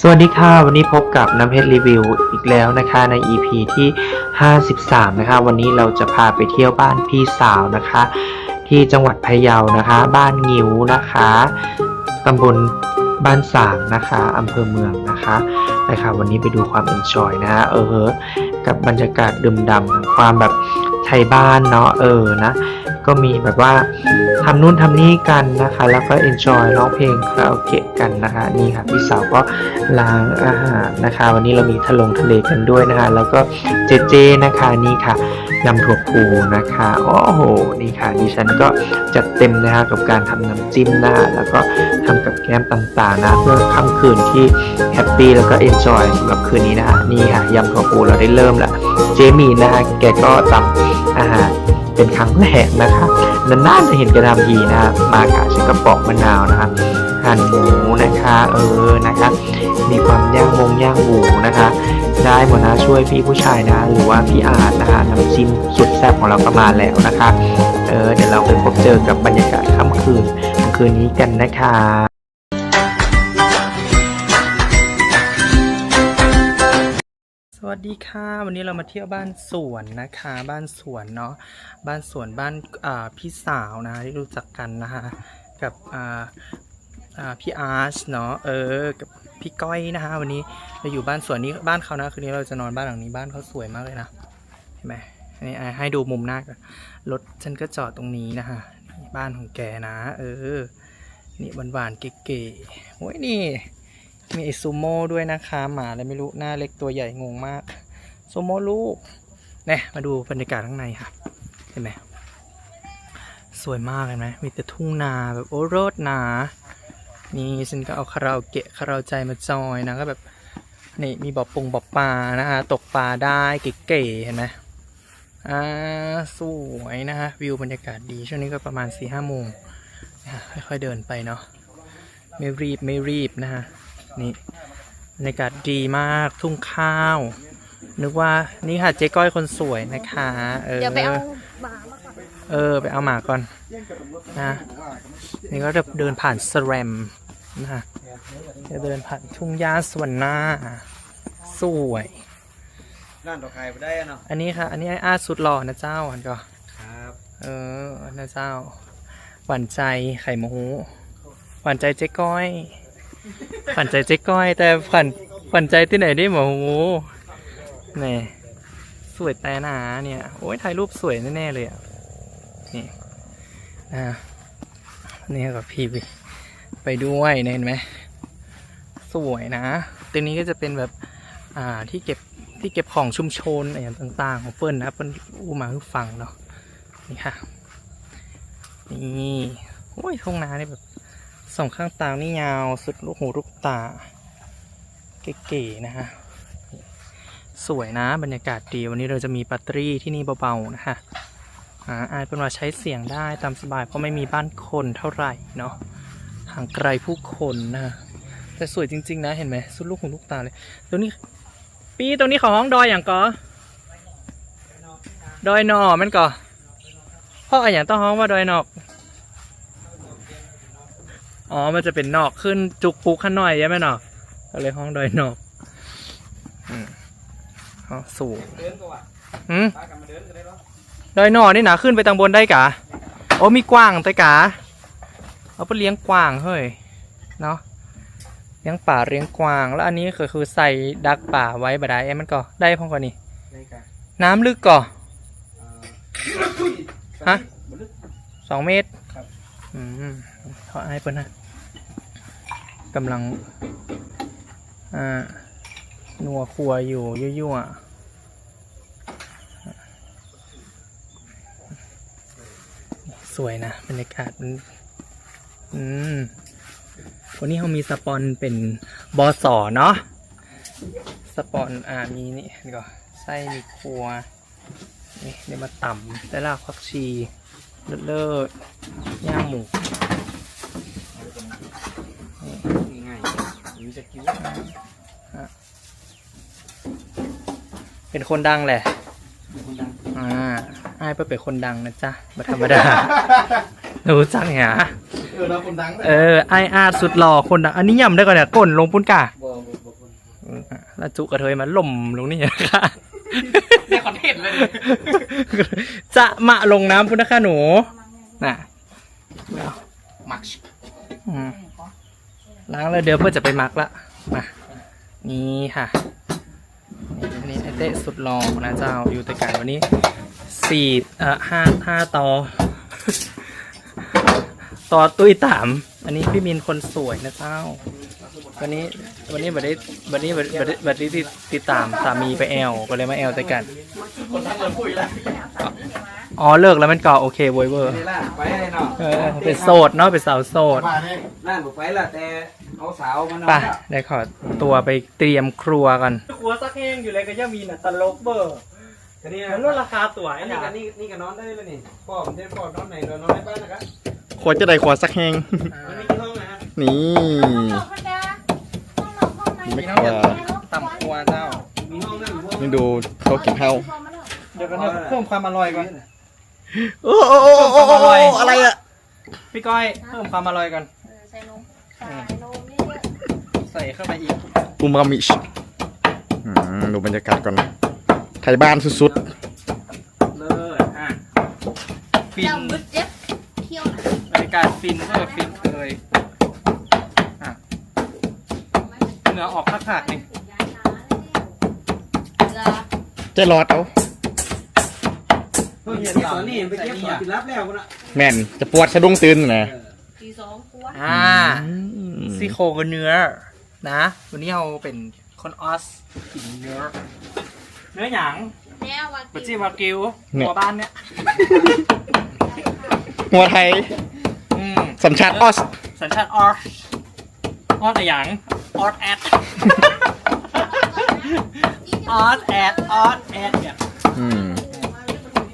สวัสดีค่ะ วันนี้พบกับน้ำเพชรรีวิวอีกแล้วนะคะใน EP ที่ 53 นะคะ วันนี้เราจะพาไปเที่ยวบ้านพี่สาวนะคะ ที่จังหวัดพะเยานะคะ บ้านงิ้วนะคะตำบลบ้านสางนะคะอำเภอเมืองนะคะนะคะวันนี้ไปดูความเอนจอยนะฮะเออกับบรรยากาศดื่มด่ำความแบบ ยบ้านเนาะเออนะก็มีแบบว่าทำนู่นทำนี่กันนะคะ แล้วก็ enjoy ร้องเพลงคาราโอเกะกันนะคะ นี่ค่ะพี่สาวก็ล้างอาหารนะคะ วันนี้เรามีทะลงทะเลกันด้วยนะคะ แล้วก็เจเจนะคะนี่ค่ะยำถั่วพูนะคะโอ้โหนี่ค่ะดิฉันก็จัดเต็มนะคะกับการทำน้ำจิ้มนะคะแล้วก็ทำกับแก้มต่างๆนะเพื่อค่ำคืนที่แฮปปี้แล้วก็ enjoy สำหรับคืนนี้นะคะนี่ค่ะยำถั่วพูเราได้เริ่มแล้ว เจมีนนะคะแกก็ตำอาหารเป็นครั้งแรกนะคะนานๆจะเห็นกรทำทีนะคะมาค่ะฉันก็ปอกมะนาวนะคะหั่นหมูนะคะเออนะคะ มีความย่างมงย่างหมูนะคะ ได้หมดนะช่วยพี่ผู้ชายนะ หรือว่าพี่อาร์ตนะคะน้ำจิ้มสุดแซ่บของเราก็มาณแล้วนะคะเออเดี๋ยวเราไปพบเจอกับบรรยากาศค่ำคืนคืนนี้กันนะคะ วัสดีค่ะวันนี้เรามาเที่ยวบ้านสวนนะคะ บ้านสวนเนาะบ้านสวนบ้านาพี่สาวนะที่รู้จักกันนะคะกับพี่อาร์ชเนาะเออกับพี่ก้อยนะคะวันนี้เราอยู่บ้านสวนนี้บ้านเขานะคืนนี้เราจะนอนบ้านหลังนี้บ้านเขาสวยมากเลยนะเห็นไหมนี่ให้ดูมุมหน้ากันรถฉันก็จอดตรงนี้นะคะบ้านของแกนะ เออนี่หวานๆเก๋ๆโอ้ยนี่ มีไอซูโม่ด้วยนะคะ หมาอะไรไม่รู้หน้าเล็กตัวใหญ่งงมากซูโม่ลูกเนี่ยมาดูบรรยากาศข้างในค่ะ เห็นไหมสวยมากเห็นไหมมีแต่ทุ่งนาแบบโอ้โรดนานี่ฉันก็เอาคาราโอเกะคาราโอใจมาจอยนะก็แบบนี่มีบ่อปงบ่อปลานะคะตกปลาได้เก๋ๆเห็นไหมอ่าสวยนะคะวิวบรรยากาศดีช่วงนี้ก็ประมาณสี่ห้าโมงค่อยๆเดินไปเนาะไม่รีบไม่รีบนะคะ นี่บรรยากาศดีมากทุ่งข้าว นึกว่านี่ค่ะเจ๊ก้อยคนสวยนะคะเออเดี๋ยวไปเอาหมามาก่อนเออไปเอาหมาก่อนนะนี่ก็จะเดินผ่านสแรมนะคะจะเดินผ่านทุ่งหญ้าสวรรณาสวยร้านดอกไข่ไปได้อะเนาะอันนี้ค่ะ อันนี้ไอ้อาสุดหล่อนะเจ้าอันก็ครับเออนะเจ้า หวานใจไข่หมูหวานใจเจ๊ก้อย หวานใจเจ๊ก้อย แต่หวานหวานใจที่ไหนได้หมูแหนี่สวยแต่หนาเนี่ย โอ้ยถ่ายรูปสวยแน่ๆเลยอะ นี่อ่านี่กับพี่ไปไปด้วยเห็นไหมสวยนะตรงนี้ก็จะเป็นแบบอ่าที่เก็บที่เก็บของชุมชนอะไรอย่างต่าง ๆ ของเปิ้ลนะเปิ้ลอู้มาให้ฟังเนาะนี่ค่ะนี่โอ้ยทุ่งนานี่แบบ สองข้างตานี่ยาวสุดลูกหูลูกตา เก๋ๆนะฮะ สวยนะบรรยากาศดี วันนี้เราจะมีปัตเตอรี่ที่นี่เบาๆนะคะอ่าอายเป็นว่าใช้เสียงได้ตามสบาย เพราะไม่มีบ้านคนเท่าไหร่เนาะห่างไกลผู้คนนะแต่สวยจริง ๆ นะเห็นไหมสุดลูกหูลูกตาเลยตรงนี้ ปีตรงนี้ของห้องดอยอย่างกอดอยนอมันก่อพ่ออะอย่างต้องฮ้องว่าดอยนอก อ๋อ มันจะเป็นนอกขึ้นจุกปุกขันหน่อยใช่ไหมเนาะก็เลยห้องดอยนอกอืมอ๋อสูงเดินก็ว่าอืมพากันมาเดินก็ได้เนาะดอยนอกนี่นะขึ้นไปทางบนได้กะโอ้มีกว้างแต่กะเอาไปเลี้ยงกวางเฮ้ยเนาะเลี้ยงป่าเลี้ยงกวาง แล้วอันนี้ก็คือใส่ดักป่าไว้บ่ได้เอ้มันก็ได้พองกว่านี้ในกันน้ำลึกก่ออ่าฮะบ่ลึกสองเมตรครับอืมเขาไอ้เปิ้ลนะ กำลังนัวครัวอยู่ยั่วๆสวยนะบรรยากาศมันอืมวันนี้เขามีสปอนเป็นบอสอเนาะสปอนอ่ามีนี่นี่ก็ไส้มีครัวนี่เดี๋ยวมาต่ำได้ลากผักชีเลิศเลิศย่างหมู ง่ายๆมี สกิลเป็นคนดังแหละคนดังอ่าไอ้ายเพื่อเป็นคนดังนะจ๊ะมาธรรมดารู้จักเนี่ยเออเราคนดังนะเออไออาร์สุดหล่อคนดัง อันนี้ย่ำได้ก่อนเนี่ยก้นลงปุ้นกาบ่บ่บ่แล้วจุกระเทยมาล่มลงนี่นะคะได้คอนเทนต์เลย จะมาลงน้ำพุนะคะหนู น่ะมักอืม ล้างแล้วเดี๋ยวเพื่อจะไปมักละมานี่ค่ะนี่นี่ไอเต้สุดหล่อนะเจ้าอยู่แต่กันวันนี้สี่เอ่อห้าห้าต่อต่อตุ้ยตาม อันนี้พี่มินคนสวยนะเจ้า วันนี้วันนี้บัดได้บัดนี้บัดบัดบัดนี้ติดติดตามสามีไปแอลก็เลยมาแอลแต่กัน อ๋อเลิกแล้วมันก่อโอเคเว้ยเวอร์นี่ล่ะไปเลยเนาะเออเป็นโสดเนาะเป็นสาวโสดนั่นบอกไปละแต่เอาสาวมานอนไปได้ขอตัวไปเตรียมครัวกันครัวสักแห้งอยู่เลยก็ย่ามีน่ะตลกเบอร์อันนี้มันลดราคาตัวอัไอ้นนี้เนี่ยกันนี่นี่ก็นอนได้เลยนี่พ่อผมได้พ่อนอนไหนนอนนอนในบ้านนะครับขวดจะได้ขวดสักแห้ง มันมีกี่ห้องนะฮะนี่มีน้องจะต่ำครัวเจ้ามีห้องนั่งอยู่ห้องนี่ดูโต๊ะกินข้าวเดี๋ยวกันนะเพิ่มความอร่อยก่อน โอ้โอ้โอ้โอ้โอ้อะไรอะพี่ก้อยเพิ่มความอร่อยก่อนใส่นมใส่นมนี่ใส่เข้าไปอีกอูมามิชอืมดูบรรยากาศก่อน ไทยบ้านสุดเลิศอะฟินเจ้าบึดเจ็บเที่ยวนะบรรยากาศฟินเออฟินเลยอะเหงื่อออกคักๆนี่เหรอๆเจ๊รอดเอา เพิ่งเห็นตอนนี้ไปเก็บของปิดรับแล้วกันนะแม่นจะปวดสะดุ้งตื่นนะตีสองกลัวอ่าซี่โครงกับเนื้อ นะ วันนี้เราเป็นคนออสกินเนื้อ เนื้อหยังแนวว่าบัจจิวากิวหัวบ้านเนี่ย หัวไทยอืม สัญชาติออส สัญชาติออสออสอะไรหยังออสแอดออสแอดออสแอดเนี่ยอืม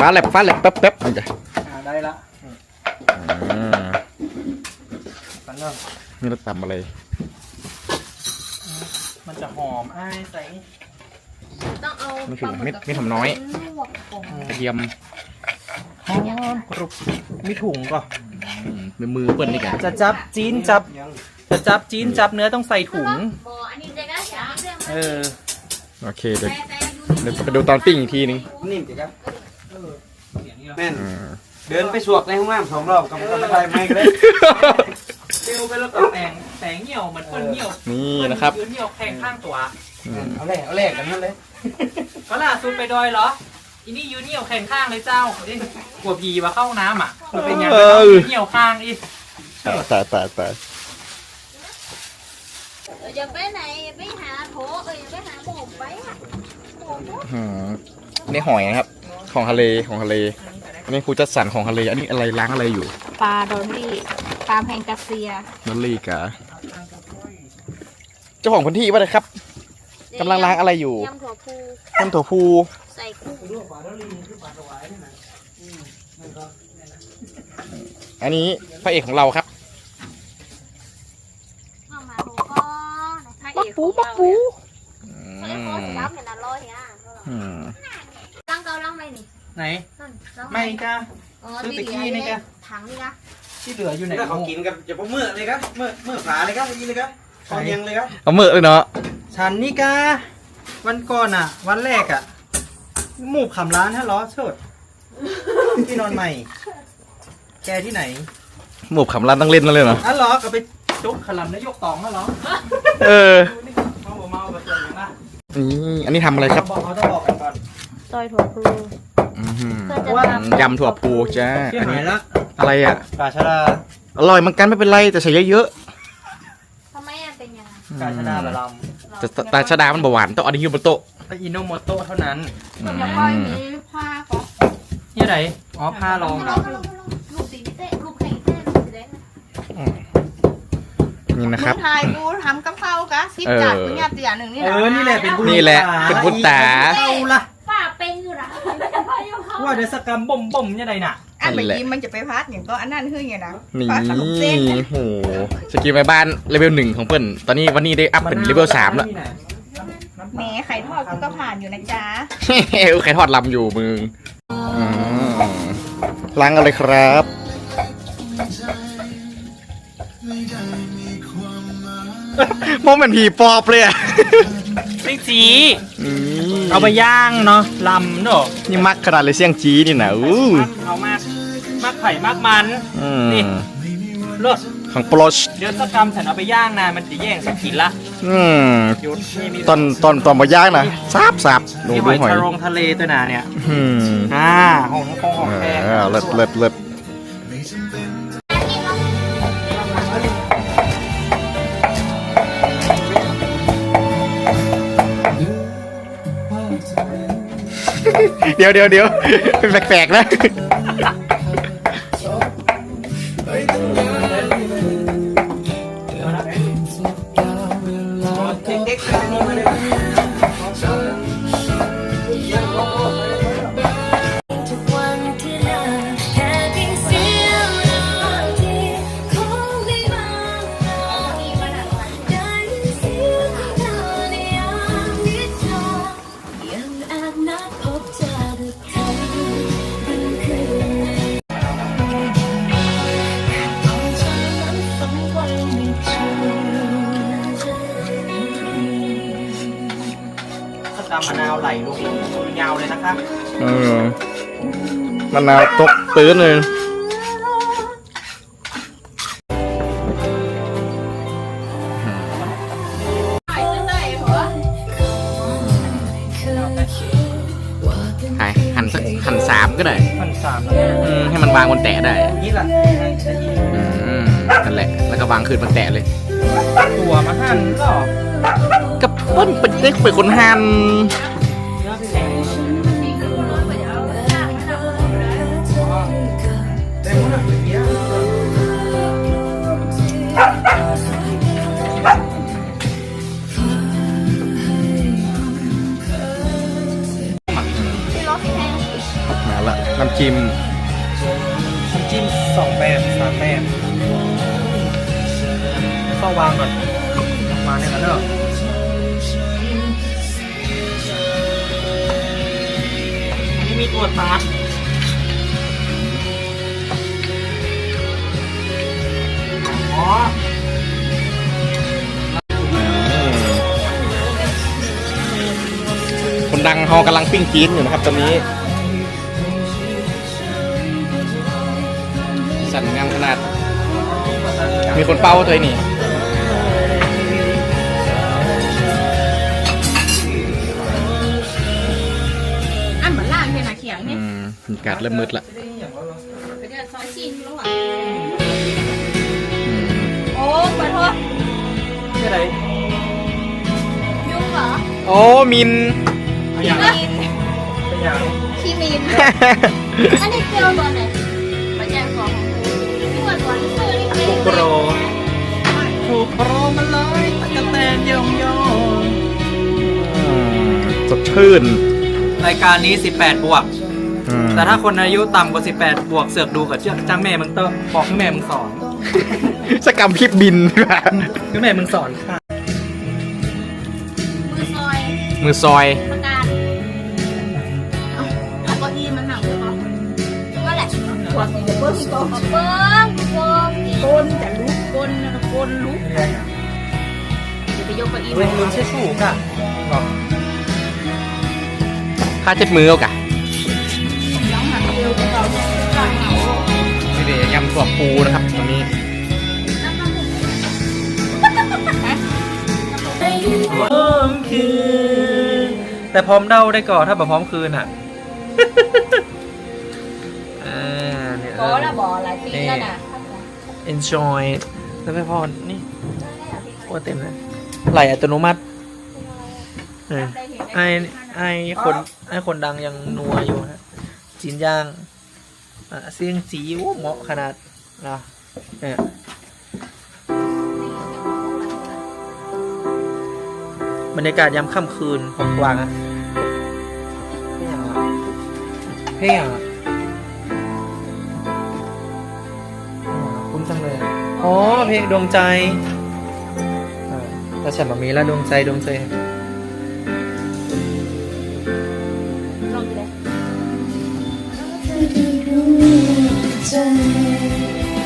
ฟ้าแลบฟ้าแลบแป๊บแป๊บมันจะอ่าได้ละอืมกันเนาะนี่เราตำอะไรมันจะหอมไอ้ใส่ต้องเอาไม่ถึงไม่ไม่ทำน้อยลวกก่อนกระเทียมหอมกรุบมีถุงก่อนอืมในมือเปิ้ลนี่กันจะจับจีนจับ จะจับจีนจับเนื้อต้องใส่ถุง บ่อันนี้ได้แล้วจ้ะเรื่องเออ โอเคเดี๋ยวแต่แต่อยู่เดี๋ยวไปดูตอนปิ้งอีกทีนึง นิ่มจิครับ แม่นอืมเดินไปสวกในห้องน้ำสองรอบกับกับอะไรไม่เลยเร็วไปแล้วก็แสงแสงเหี่ยวเหมือนเปิ้ลเหี่ยวนี่นะครับเปิ้ลเหี่ยวแข่งข้างตัวอืมเอาแรกเอาแรกกันนั่นเลยก็ล่าสุดไปดอยเหรออีนี่ยืนเหี่ยวแข่งข้างเลยเจ้าเอ้ยกลัวผีมาเข้าน้ำอะมันเป็นไงเหี่ยวข้างอีกตายตายตายเอออย่าไปไหนอย่าไปหาโถเอออย่าไปหาหมกไปอะหมกอืมนี่หอยนะครับ ของทะเลของทะเล อันนี้ครูจัดสรรของทะเล อันนี้อะไรล้างอะไรอยู่ปลาดอลลี่ปลาแพงกาเซียนัลลี่กะเจ้าของพื้นที่ว่าเลยครับกำลังล้างอะไรอยู่ยำถั่วพูต้นถั่วพูใส่กุ้งอันนี้พระเอกของเราครับเข้ามาโถก็พระเอกของเราเนี่ยเฮ้ยโคตรรับเห็นนะร้อยอะอืม ตั้งเกาลังไหมนี่ไหน นั่นลังไม่จ้า อ๋อซื้อที่ตะเหลืกี้อนี่นี่จ้ะ ถังนี่นะที่เหลืออยู่ไหนถ้าเขากินกับจะพวกมือเลยครับมือมือฝาเลยครับอย่างนี้เลยครับคอเนียงเลยครับเอาเมื่อเลยเนาะฉันนี่กาวันก่อนอะ วันแรกอะหมูขำร้านฮะล้อเชิดที่นอนใหม่ แกที่ไหนหมูขำร้านตั้งเล่นนั่นเลยเนาะอ๋อเหรอก็ไปจุกขลำนายกตองฮะเหรอเออเขาบอกเมาแบบเตือนนะนี่อันนี้ทำอะไรครับ บอกเขาต้องบอกกันก่อน ซอยถั่วพูอื้อหือเพื่อจะว่าทำยำถั่วพูจ้าที่อันหานี้ยละอะไรอะ กาชาดาอร่อยเหมือนกันไม่เป็นไรแต่ใส่เยอะทำไมอะเป็นยังไงๆกาชาดาละลแต่แต่ชาดามันเบาหวานต้องเอาอันนี้อยู่บนโต๊ะำแต่อิโนโมโตะเท่านั้น อืมยังค่อยมีผ้าก็นี่ไหนอ๋อผ้ารองลูกสีเต้ลูกไข่เต้ลูกสีแดงนี่นะครับมึงทายกูทำกับข้าวกะสิบเออจานมึงอยากจะอย่างหนึ่งนี่เอนะอ นี่แหละเป็นบุญนี่แหละเป็นบุญตา เอาละ ว่าเดี๋ยวสกรรมบ่มบ่มยังไงน่ะอันไปนั่นแหละยิ้มมันจะไปพัดอย่างก็อันนั้นคือไงนะนี่พัดขนมเส้นโหสกิลไปบ้านเลเวลหนึ่งของเปิ้ลตอนนี้วันนี้ได้อัพเป็นเลเวลสามแล้วแหมไข่ทอดกูก็ผ่านอยู่นะจ๊ะเฮ้ยใครทอดลำอยู่มึงอืมล้างกันเลยครับ มองเป็นผีปอบเลยอะซิ่งจีนี่เอาไปย่างเนาะลำเนาะนี่มักขนาดเลยเสี่ยงจีนี่นะอู้เอามากมากไข่มากมันอืนี่มเลิศของโปรชเดี๋ยวสักกรรมฉันเอาไปย่างนะมันจะแย่งสักกินละอืมหยุดนี่มีตอนตอนตอนมาย่างนะซาบซาบดูมีหดูอยหอยชะโรงทะเลตัวหนาเนี่ยอืมอ่าของทั้งกองของแพงเออเลิศเลิศเลิศ เดี๋ยวเดี๋ยวเดี๋ยวเป็นแปลกๆนะ ยาวเลยนะคะเออมะนาวตกตื้นเลยหายหันสักหันสามก็ได้พันสามอืมให้มันวางบนแตะได้นี่แหละอืมนั่นแหละ แล้วก็วางคืนบนแตะเลย ตัวมาหั่นก็กับเปิ้ลเป็นเด็กเป็นคนหัน ดังเขากำลังปิ้งจีนอยู่นะครับตอนนี้สั่นงามขนาด มีคนเป้าตัวนี่อันเหมือนล่างเทนาเขียงอืเนี่ยมบรรยากาศเริ่มมืดละไปเดี๋ยวซอยชินแล้วอะอืมโอ้ขอโทษที่ไหนยุ่งเหรอ โอ้มิน เป็นอย่างมินเป็นอย่างคีมินอันนี้เกลียวตัวไหนมาแจ้งของที่วันก่อนที่ซื้อนี่เกลียวโปรถูกโปรมาเลยตะกะแตนยองยองอืมสดชื่น รายการนี้ 18 บวกอืมแต่ถ้าคนอายุต่ำกว่า 18 บวกเสือกดูกับเจ้าจ้าแม่มึงเตอบอกให้แม่มึงสอนสกรรมคลิปบินให้แม่มึงสอนค่ะ มือซอย มือซอย หละหัวสีเบิ้งโตเบิ้งโบิ้งก้นแต่ลุกก้นก้นลุกเดี๋ยวไปยกเก้าอี้เว้นลืมเชื่อชูกอะบอกค่าเจ็ดมือเอากะน้องหันเร็วกว่างเหงานี่เดี๋ยวยำตัวปูนะครับตอนนี้พร้อมคืนแต่พร้อมเดาได้ก่อนถ้าแบบพร้อมคืนอะ บอละบอหลายปีแล้วนะ enjoy แล้วไม่พอนี่โอ้เต็มเลยไหลอัตโนมัติเออไอไอคนไอคนดังยังนัวอยู่ฮะจีนย่างอะเสียงจีโอ้เหมาะขนาดนะเนี่ยบรรยากาศยามค่ำคืนของกวางอะเพลงอะไรอะเพลงอะ คุ้นจังเลยอะอ๋อเพลงดวงใจอ่าแล้วฉันแบบมีแล้วดวงใจดวงใจลองดูเลย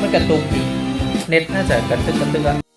มันกระตุกดีเน็ตน่าจะกระตุกกระตุกอะ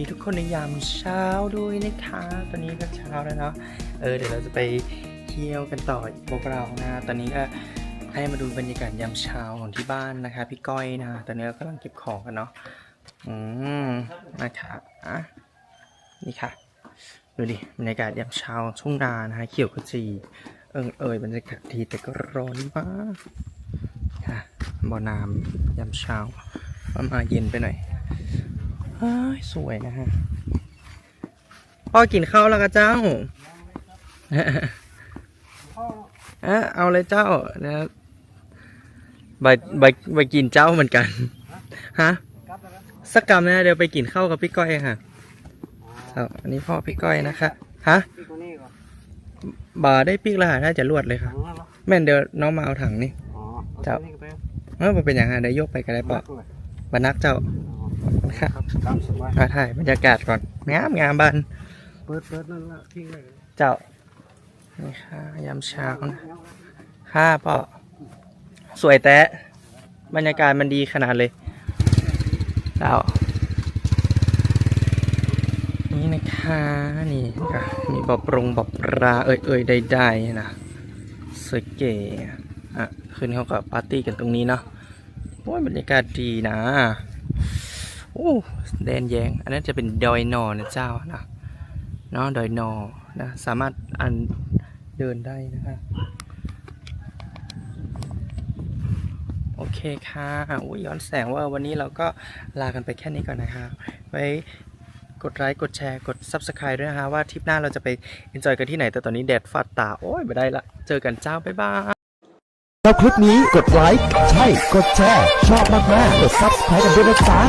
ดีทุกคนในยามเช้าด้วยนะคะ ตอนนี้ก็เช้าแล้วเนาะ เออเดี๋ยวเราจะไปเที่ยวกันต่ออีกพวกเรานะ ตอนนี้ก็ให้มาดูบรรยากาศยามเช้าของที่บ้านนะคะ พี่ก้อยนะ ตอนนี้เรากำลังเก็บของกันเนาะ อืมนะคะอะนี่ค่ะ ดูดิ บรรยากาศยามเช้าทุ่งนานะคะเขียวขจี เอิงเอ่ยบรรยากาศดีแต่ก็ร้อนมาก ค่ะ บ่อน้ำยามเช้าว่ามาเย็นไปหน่อย สวยนะฮะ พ่อกินข้าวแล้วกับเจ้าเอะเอาเลยเจ้านะใบใบใบกินเจ้าเหมือนกัน ฮะ สักกรรมนะ เดี๋ยวไปกินข้าวกับพี่ก้อยค่ะครับอันนี้พ่อพี่ก้อยนะคะ ฮะพี่คนนี้ก่อนบาได้ปีกและหาถ้าจะรวดเลยค่ะถังแล้วเหรอแม่นเดี๋ยวน้องมาเอาถังนี่อ๋อเจ้าอตัวนี้ก็ไปเออบ่เป็นอย่างไรได้ยกไปก็ได้ปะบรรนักเจ้า ค่ะครับตามสบายมาถ่ายบรรยากาศก่อนงามงามบ้านเปิดเปิดนั่นละทิ้งเลยเจ้านี่ค่ะยามเช้านะค่ะป่อสวยแตะบรรยากาศมันดีขนาดเลยเจ้านี่นะคะนี่ก็มีบอบปรงบอบปลาเอ่ยเอ่ยใดๆนะสวยเก๋อะคืนเขากับปาร์ตี้กันตรงนี้เนาะโอ้ยบรรยากาศดีนะโอ้แดนแยง อันนั้นจะเป็นดอยนอนะเจ้านะเนาะดอยนอนะสามารถอันเดินได้นะคะโอเคค่ะอุ้ยย้อนแสงว่าวันนี้เราก็ลากันไปแค่นี้ก่อนนะคะ ไว้กดไลค์กดแชร์กด Subscribe ด้วยนะคะ ว่าทริปหน้าเราจะไป enjoy กันที่ไหนแต่ตอนนี้แดดฟาดตา โอ้ยไม่ได้ละ เจอกันเจ้า บ๊ายบาย อบคลิปนี้กดไลค์ ใช่ กดแชร์ ชอบมากๆ กด subscribe กันด้วยนะจ๊ะ